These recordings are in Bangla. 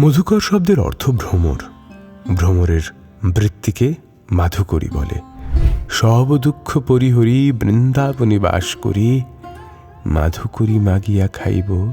মধুকর শব্দের অর্থ ভ্রমর। ভ্রমরের বৃত্তিকে মাধুকরী বলে। সব দুঃখ পরিহরি বৃন্দাবনে বাস করি, মাধুকরী মাগিয়া খাইব।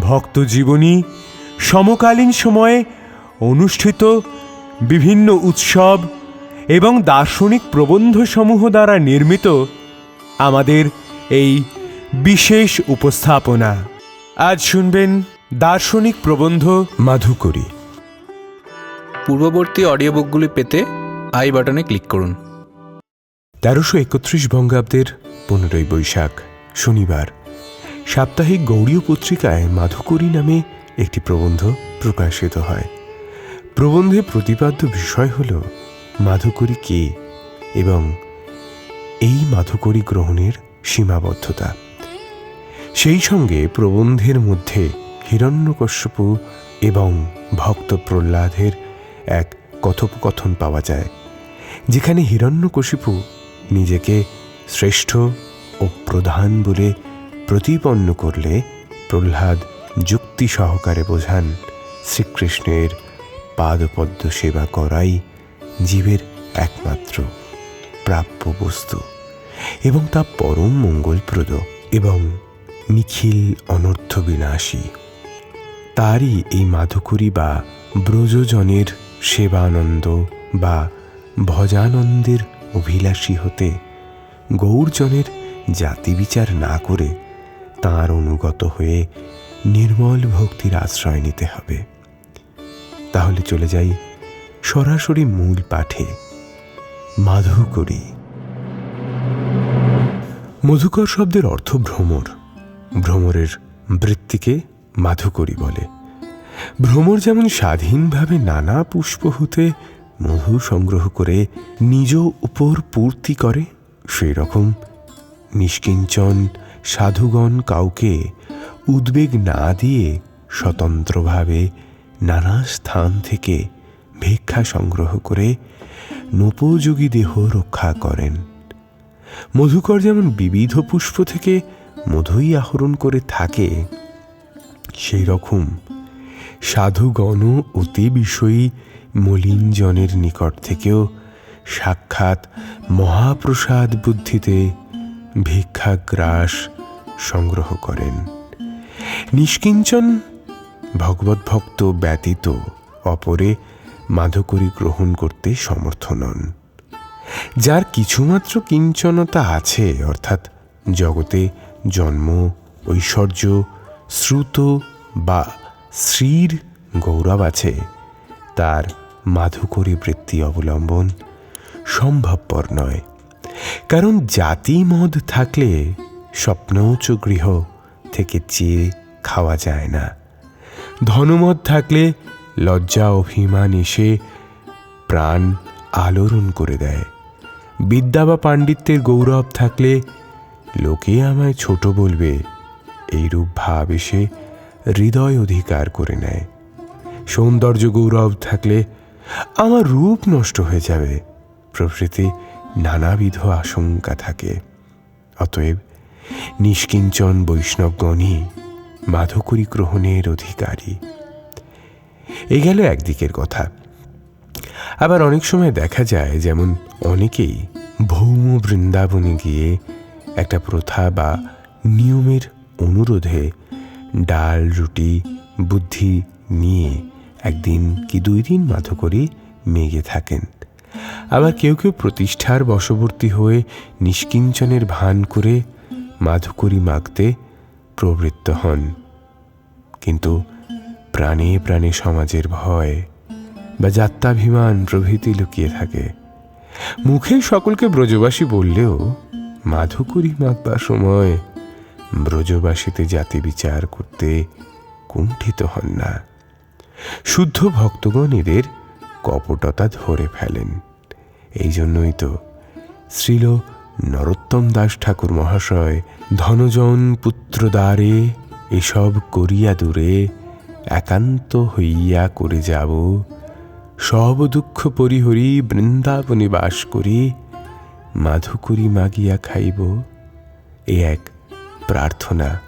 ভক্তজীবনী সমকালীন সময়ে অনুষ্ঠিত বিভিন্ন উৎসব এবং দার্শনিক প্রবন্ধসমূহ দ্বারা নির্মিত আমাদের এই বিশেষ উপস্থাপনা। আজ শুনবেন দার্শনিক প্রবন্ধ মাধুকরী। পূর্ববর্তী অডিও বুকগুলি পেতে আই বাটনে ক্লিক করুন। তেরোশো একত্রিশ বঙ্গাব্দের পনেরোই বৈশাখ শনিবার। সাপ্তাহিক গৌড়ীয় পত্রিকায় মাধুকরী নামে একটি প্রবন্ধ প্রকাশিত হয়। প্রবন্ধে প্রতিপাদ্য বিষয় হল, মাধুকরী কে এবং এই মাধুকরী গ্রহণের সীমাবদ্ধতা। সেই সঙ্গে প্রবন্ধের মধ্যে হিরণ্যকশ্যপু এবং ভক্ত প্রহ্লাদের এক কথোপকথন পাওয়া যায়, যেখানে হিরণ্যকশিপু নিজেকে শ্রেষ্ঠ ও প্রধান বলে প্রতিপন্ন করলে প্রহ্লাদ যুক্তি সহকারে বোঝান, শ্রীকৃষ্ণের পাদপদ্ম সেবা করাই জীবের একমাত্র প্রাপ্য বস্তু এবং তা পরম মঙ্গলপ্রদ এবং নিখিল অনর্থ বিনাশী। তারই এই মাধুকরী বা ব্রজজনের সেবানন্দ বা ভজানন্দের অভিলাষী হতে গৌরজনের জাতি বিচার না করে তাঁর অনুগত হয়ে নির্মল ভক্তির আশ্রয় নিতে হবে। তাহলে চলে যাই সরাসরি মূল পাঠে। মাধুকরী। মধুকর শব্দের অর্থ ভ্রমর। ভ্রমরের বৃত্তিকে মাধুকরী বলে। ভ্রমর যেমন স্বাধীনভাবে নানা পুষ্প হতে মধু সংগ্রহ করে নিজ উপর পূর্তি করে সেই রকম নিষ্কিঞ্চন সাধুগণ কাউকে উদ্বেগ না দিয়ে স্বতন্ত্রভাবে নানা স্থান থেকে ভিক্ষা সংগ্রহ করে নোপযোগী দেহ রক্ষা করেন। মধুকর যেমন বিবিধ পুষ্প থেকে মধুই আহরণ করে থাকে সেই রকম সাধুগণ অতি বিষয়ী মলিনজনের নিকট থেকেও সাক্ষাৎ মহাপ্রসাদ বুদ্ধিতে ভিক্ষাগ্রাস সংগ্রহ করেন। নিষ্কিঞ্চন ভগবত ভক্ত ব্যতীত অপরে মাধকরী গ্রহণ করতে সমর্থ নন। যার কিছুমাত্র কিঞ্চনতা আছে, অর্থাৎ জগতে জন্ম, ঐশ্বর্য, শ্রুত বা শ্রীর গৌরব আছে, তার মাধুকরী বৃত্তি অবলম্বন সম্ভবপর নয়। কারণ জাতি মদ থাকলে স্বপ্নৌচ গৃহ থেকে চেয়ে খাওয়া যায় না। ধনমদ থাকলে লজ্জা, অভিমান এসে প্রাণ আলোড়ন করে দেয়। বিদ্যা বা পাণ্ডিত্যের গৌরব থাকলে লোকে আমায় ছোট বলবে, এইরূপ ভাব এসে হৃদয় অধিকার করে নেয়। সৌন্দর্য গৌরব থাকলে আমার রূপ নষ্ট হয়ে যাবে। প্রভৃতি নানাবিধ আশঙ্কা থাকে। অতএব নিষ্কিঞ্চন বৈষ্ণবগণই মাধকরী গ্রহণের অধিকারী। এ গেল একদিকের কথা। আবার অনেক সময় দেখা যায়, যেমন অনেকেই ভৌম বৃন্দাবনে গিয়ে একটা প্রথা বা নিয়মের অনুরোধে ডাল, রুটি, বুদ্ধি নিয়ে একদিন কি দুই দিন মাধকরী মেগে থাকেন। আবার কেউ কেউ প্রতিষ্ঠার বশবর্তী হয়ে নিষ্কিঞ্চনের ভান করে মাধুকরী মাগতে প্রবৃত্ত হন। কিন্তু প্রাণে প্রাণে সমাজের ভয় বা যাত্রাভিমান প্রভৃতি লুকিয়ে থাকে। মুখে সকলকে ব্রজবাসী বললেও মাধুকরী মাখবার সময় ব্রজবাসীতে জাতি বিচার করতে কুণ্ঠিত হন না। শুদ্ধ ভক্তগণ এদের কপটতা ধরে ফেলেন। এই জন্যই তো শ্রীল নরোত্তম দাস ঠাকুর মহাশয় ধনজন পুত্রদ্বারে এসব করিয়া দূরে একান্ত হইয়া করে যাব। সব দুঃখ পরিহরি বৃন্দাবনে বাস করি, মাধুকরী মাগিয়া খাইব। এ এক প্রার্থনা।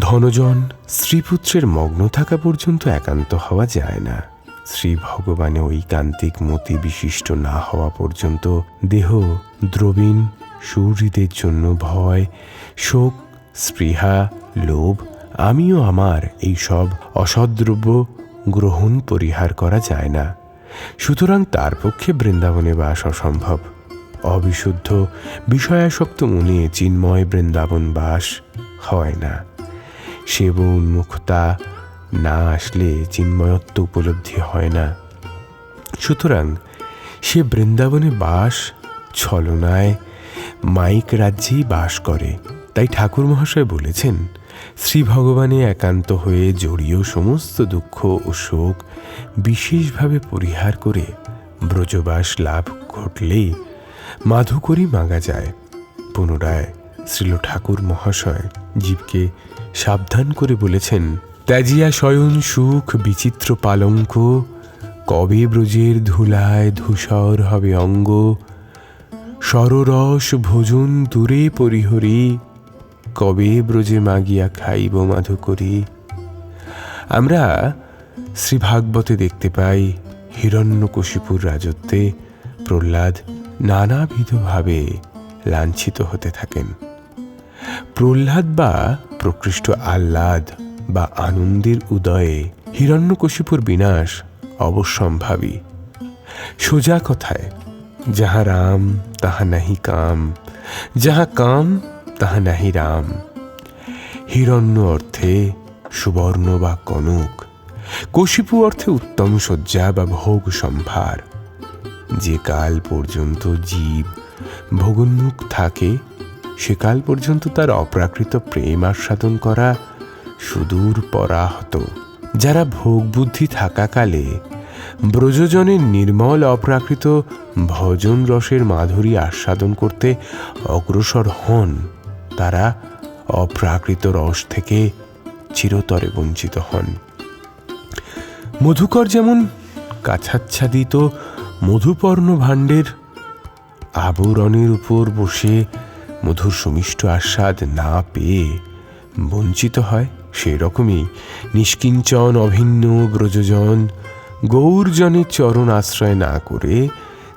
ধনজন শ্রীপুত্রের মগ্ন থাকা পর্যন্ত একান্ত হওয়া যায় না। শ্রী ভগবানে ঐকান্তিক মতি বিশিষ্ট না হওয়া পর্যন্ত দেহ দ্রবীণ সুহৃদের জন্য ভয়, শোক, স্পৃহা, লোভ, আমিও আমার এই সব অসদ্রব্য গ্রহণ পরিহার করা যায় না। সুতরাং তার পক্ষে বৃন্দাবনে বাস অসম্ভব। অবিশুদ্ধ বিষয়াসক্ত মনে চিন্ময় বৃন্দাবন বাস হয় না। সেব উন্মুখতা না আসলে চিন্ময়ত্ব উপলব্ধি হয় না। সুতরাং সে বৃন্দাবনে বাস, ছলনায় মাইক রাজ্যেই বাস করে। তাই ঠাকুর মহাশয় বলেছেন, শ্রী ভগবানে একান্ত হয়ে জড়িয়ে সমস্ত দুঃখ ও শোক বিশেষভাবে পরিহার করে ব্রজবাস লাভ ঘটলেই মাধুকরী মাগা যায়। পুনরায় শ্রীল ঠাকুর মহাশয় জীবকে সাবধান করে বলেছেন ত্যাজিয়া শয়ন সুখ বিচিত্র পালঙ্ক, কবে ব্রজের ধুলায় ধূসর হবে অঙ্গ? সররস ভোজন দূরে পরিহরি, কবে ব্রজে মাগিয়া খাইব মাধুকরী? আমরা শ্রী ভাগবতে দেখতে পাই হিরণ্যকশিপুর রাজত্বে প্রহ্লাদ নানাবিধভাবে লাঞ্ছিত হতে থাকেন। প্রহ্লাদ বা প্রকৃষ্ট আহ্লাদ বা আনন্দের উদয়ে হিরণ্যকশিপুর বিনাশ অবশ্যম্ভাবী সোজা কথায়, যাহা রাম, তাহা নাহি কাম, যাহা কাম, তাহা নাহি রাম। হিরণ্য অর্থে সুবর্ণ বা কনক, কশিপু অর্থে উত্তম শয্যা বা ভোগ সম্ভার। যে কাল পর্যন্ত জীব ভোগোন্মুখ থাকে সেকাল পর্যন্ত তার অপ্রাকৃত প্রেম আস্বাদন করা সুদূর পরাহত। যারা ভোগ বুদ্ধি থাকাকালে ব্রজজনের নির্মল অপ্রাকৃত ভজন রসের মাধুরী আস্বাদন করতে অগ্রসর হন, তারা অপ্রাকৃত রস থেকে চিরতরে বঞ্চিত হন। মধুকর যেমন কাছাচ্ছাদিত মধুপর্ণ ভাণ্ডের আবরণের উপর বসে মধুর সুমিষ্ট আস্বাদ না পেয়ে বঞ্চিত হয় সেরকমই নিষ্কিঞ্চন, অভিন্ন ব্রজজন গৌরজনের চরণ আশ্রয় না করে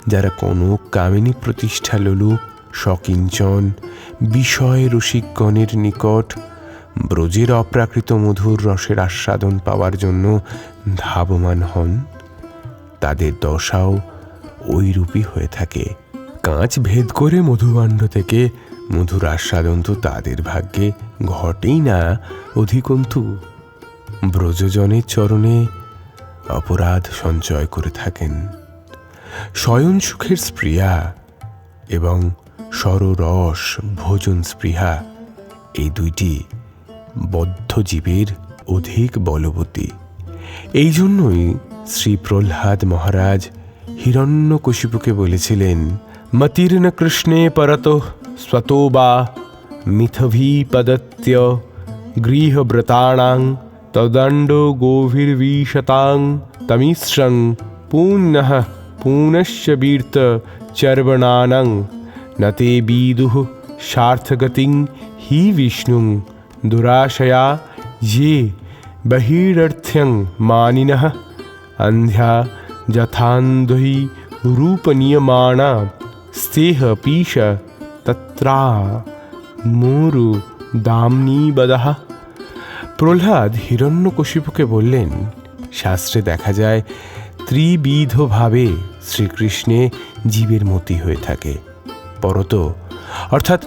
যারা কোনো কামিনী প্রতিষ্ঠা লোলুপ সকিঞ্চন, বিষয় রসিকগণের নিকট ব্রজের অপ্রাকৃত মধুর রসের আস্বাদন পাওয়ার জন্য ধাবমান হন, তাদের দশাও ওইরূপই হয়ে থাকে। কাঁচ ভেদ করে মধুভাণ্ড থেকে মধুর আস্বাদন তো তাদের ভাগ্যে ঘটেই না অধিকন্তু। ব্রজজনের চরণে অপরাধ সঞ্চয় করে থাকেন। শয়ন সুখের স্প্রিয়া এবং সররস ভোজন স্পৃহা এই দুইটি বদ্ধ জীবের অধিক বলবতী। এই জন্যই শ্রী প্রহ্লাদ মহারাজ হিরণ্যকশিপুকে বলেছিলেন, মতির্ন কৃষ্ণে পরত স্বতো বা मिथवीपदत्य गृहव्रताणां तदण्डो गोभिर्वीशतां तमिश्रं पून्नः पूनश्च वीर्तचर्वणानं न ते बीदुः सार्थगतिं हि विष्णुं दुराशया ये बहिरर्थ्यं मानिनः अन्ध्या जथान्धुहि रूपनियमाणा स्तेह पीश तत्रा মুরু দামনিবদহ প্রহ্লাদ হিরণ্যকশিপুকে বললেন শাস্ত্রে দেখা যায় ত্রিবিধভাবে শ্রীকৃষ্ণে জীবের মতি হয়ে থাকে পরত অর্থাৎ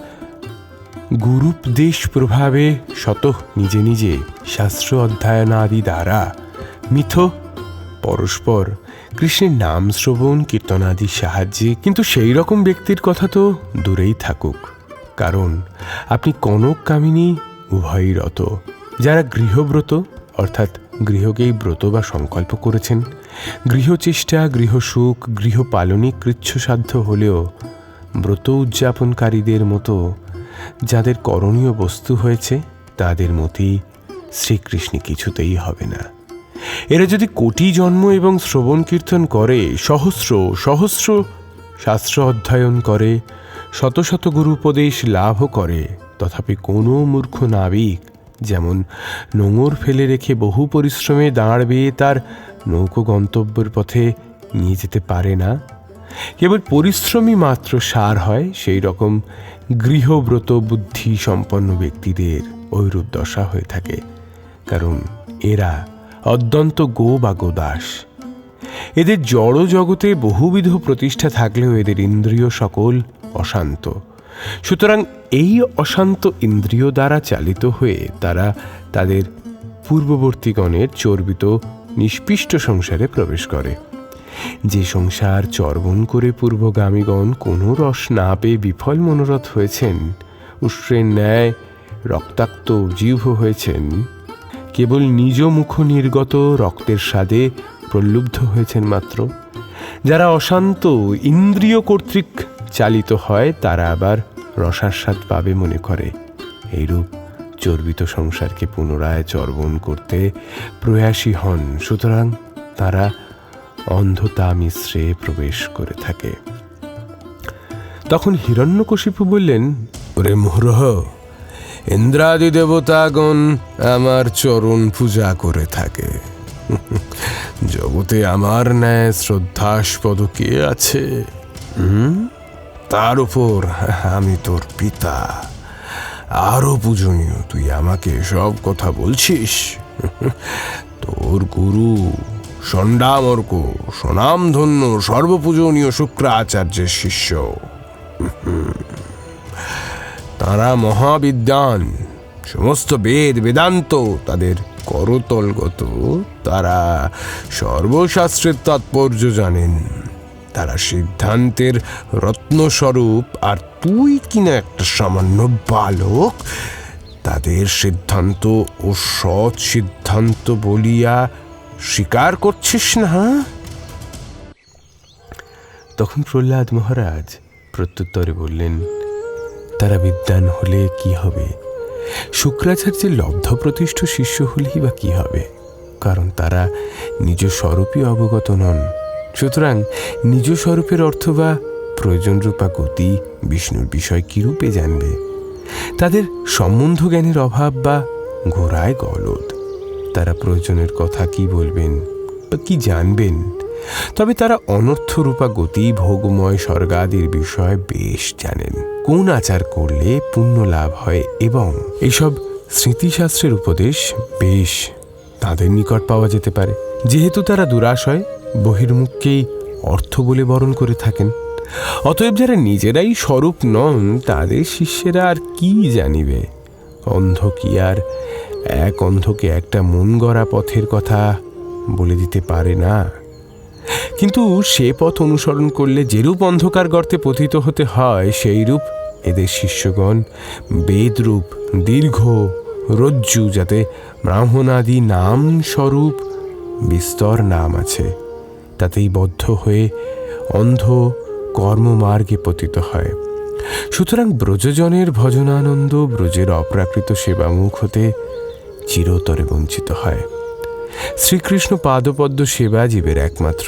গুরুপদেশ প্রভাবে শত নিজে নিজে শাস্ত্র অধ্যয়নাদি দ্বারা মিথ পরস্পর কৃষ্ণের নাম শ্রবণ কীর্তনাদির সাহায্যে কিন্তু সেই রকম ব্যক্তির কথা তো দূরেই থাকুক কারণ আপনি কনক কামিনী উভয়ই রত, যারা গৃহব্রত, অর্থাৎ গৃহকেই ব্রত বা সংকল্প করেছেন। গৃহচেষ্টা, গৃহসুখ, গৃহপালনে কৃচ্ছসাধ্য হলেও ব্রত উদযাপনকারীদের মতো যাদের করণীয় বস্তু হয়েছে, তাদের মতেই শ্রীকৃষ্ণ কিছুতেই হবে না। এরা যদি কোটি জন্ম এবং শ্রবণ কীর্তন করে, সহস্র সহস্র শাস্ত্র অধ্যয়ন করে শত শত গুরু উপদেশ লাভও করে, তথাপি কোনো মূর্খ নাবিক যেমন নোঙর ফেলে রেখে বহু পরিশ্রমে দাঁড় বেয়ে তার নৌকো গন্তব্যের পথে নিয়ে যেতে পারে না। কেবল পরিশ্রমী মাত্র সার হয় সেই রকম গৃহব্রত বুদ্ধি সম্পন্ন ব্যক্তিদের ঐরূপ দশা হয়ে থাকে, কারণ এরা অত্যন্ত গো বা গোদাস এদের জড় জগতে বহুবিধ প্রতিষ্ঠা থাকলেও এদের ইন্দ্রিয় সকল অশান্ত। সুতরাং এই অশান্ত ইন্দ্রিয় দ্বারা চালিত হয়ে তারা তাদের পূর্ববর্তীগণের চর্বিত নিষ্পিষ্ট সংসারে প্রবেশ করে। যে সংসার চর্বণ করে পূর্বগামীগণ কোনো রস না পেয়ে বিফল মনোরথ হয়েছেন উষ্ণের ন্যায় রক্তাক্ত জীব হয়েছেন, কেবল নিজ মুখ নির্গত রক্তের স্বাদে প্রলুব্ধ হয়েছেন মাত্র। যারা অশান্ত ইন্দ্রিয় কর্তৃক চালিত হয় তারা আবার রসাস্বাদ পাবে মনে করে। এইরূপ চর্বিত সংসারকে পুনরায় চর্বণ করতে প্রয়াসী হন সুতরাং তারা অন্ধতা মিশ্রে প্রবেশ করে থাকে। তখন হিরণ্যকশিপু বললেন ওরে মোহরহ ইন্দ্রাদি দেবতাগণ আমার চরণ পূজা করে থাকে। জগতে আমার ন্যায় শ্রদ্ধাস্পদ কে আছে? হুম? তার উপর আমি তোর পিতা। আরও পূজনীয়, তুই আমাকে সব কথা বলছিস। তোর গুরু ষণ্ডামর্ক স্বনামধন্য, সর্বপূজনীয় শুক্রাচার্যের শিষ্য। তারা মহাবিদ্যান সমস্ত বেদ, বেদান্ত তাদের করতলগত। তারা সর্বশাস্ত্রের তাৎপর্য জানেন। তারা সিদ্ধান্তের রত্নস্বরূপ, আর তুই কিনা একটা সামান্য বালক? তাদের সিদ্ধান্ত ও সৎ সিদ্ধান্ত বলিয়া স্বীকার করছিস না তখন প্রহ্লাদ মহারাজ প্রত্যুত্তরে বললেন, তারা বিদ্যান হলে কি হবে? শুক্রাচার্যের লব্ধ প্রতিষ্ঠ শিষ্য হলেই বা কি হবে? কারণ তারা নিজ স্বরূপই অবগত নন। সুতরাং নিজ স্বরূপের অর্থ বা প্রয়োজনরূপা গতি বিষ্ণুর বিষয় কিরূপে জানবে? তাদের সম্বন্ধ জ্ঞানের অভাব বা ঘোড়ায় গলদ। তারা প্রয়োজনের কথা কি বলবেন বা কি জানবেন? তবে তারা অনর্থরূপা গতি, ভোগময়, স্বর্গাদির বিষয় বেশ জানেন। কোন আচার করলে পুণ্য লাভ হয় এবং এইসব স্মৃতিশাস্ত্রের উপদেশ বেশ তাদের নিকট পাওয়া যেতে পারে। যেহেতু তারা দুরাশয় বহির্মুখকেই অর্থ বলে বরণ করে থাকেন। অতএব যারা নিজেরাই স্বরূপ নন, তাদের শিষ্যেরা আর কি জানিবে? অন্ধ কি আর এক অন্ধকে একটা মন গড়া পথের কথা বলে দিতে পারে না। কিন্তু সে পথ অনুসরণ করলে যেরূপ অন্ধকার গর্তে পতিত হতে হয় সেই রূপ এদের শিষ্যগণ বেদরূপ, দীর্ঘ, রজ্জু, যাতে ব্রাহ্মণাদি নাম স্বরূপ বিস্তর নাম আছে। তাতেই বদ্ধ হয়ে অন্ধ কর্মমার্গে পতিত হয়। সুতরাং ব্রজজনের ভজনানন্দ ব্রজের অপ্রাকৃত সেবামুখ হতে চিরতরে বঞ্চিত হয়। শ্রীকৃষ্ণ পাদপদ্ম সেবা জীবের একমাত্র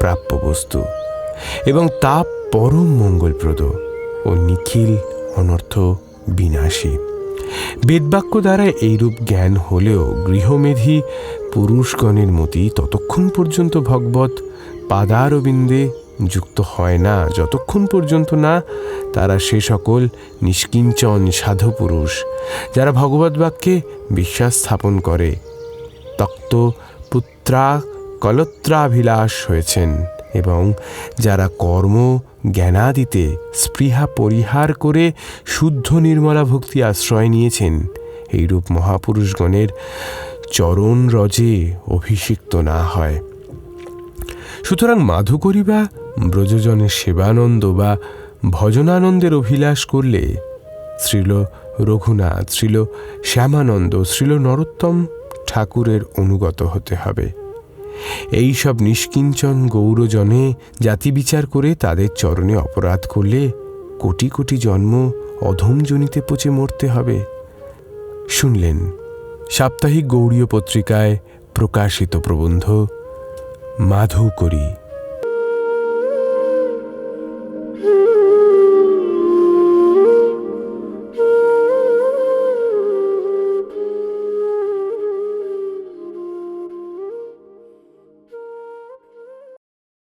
প্রাপ্য বস্তু এবং তা পরম মঙ্গলপ্রদ ও নিখিল, অনর্থ, বিনাশী। বেদবাক্য দ্বারা এইরূপ জ্ঞান হলেও গৃহমেধি পুরুষগণের মতি ততক্ষণ পর্যন্ত ভগবত পাদারবিন্দে যুক্ত হয় না। যতক্ষণ পর্যন্ত না, তারা সে সকল নিষ্কিঞ্চন সাধু পুরুষ, যারা ভগবত বাক্যে বিশ্বাস স্থাপন করে, তক্ত পুত্রা কলত্রাভিলাষ হয়েছেন এবং যারা কর্ম জ্ঞানাদিতে স্পৃহা পরিহার করে শুদ্ধ নির্মলা ভক্তি আশ্রয় নিয়েছেন, এইরূপ মহাপুরুষগণের চরণ রজে অভিষিক্ত না হয়। সুতরাং মাধুকরী বা ব্রজজনের সেবানন্দ বা ভজনানন্দের অভিলাষ করলে শ্রীল রঘুনাথ, শ্রীল শ্যামানন্দ, শ্রীল নরোত্তম ঠাকুরের অনুগত হতে হবে। এই সব নিষ্কিঞ্চন গৌরজনে জাতি বিচার করে তাদের চরণে অপরাধ করলে কোটি কোটি জন্ম অধমজনিতে পচে মরতে হবে। শুনলেন সাপ্তাহিক গৌড়ীয় পত্রিকায় প্রকাশিত প্রবন্ধ মাধু করি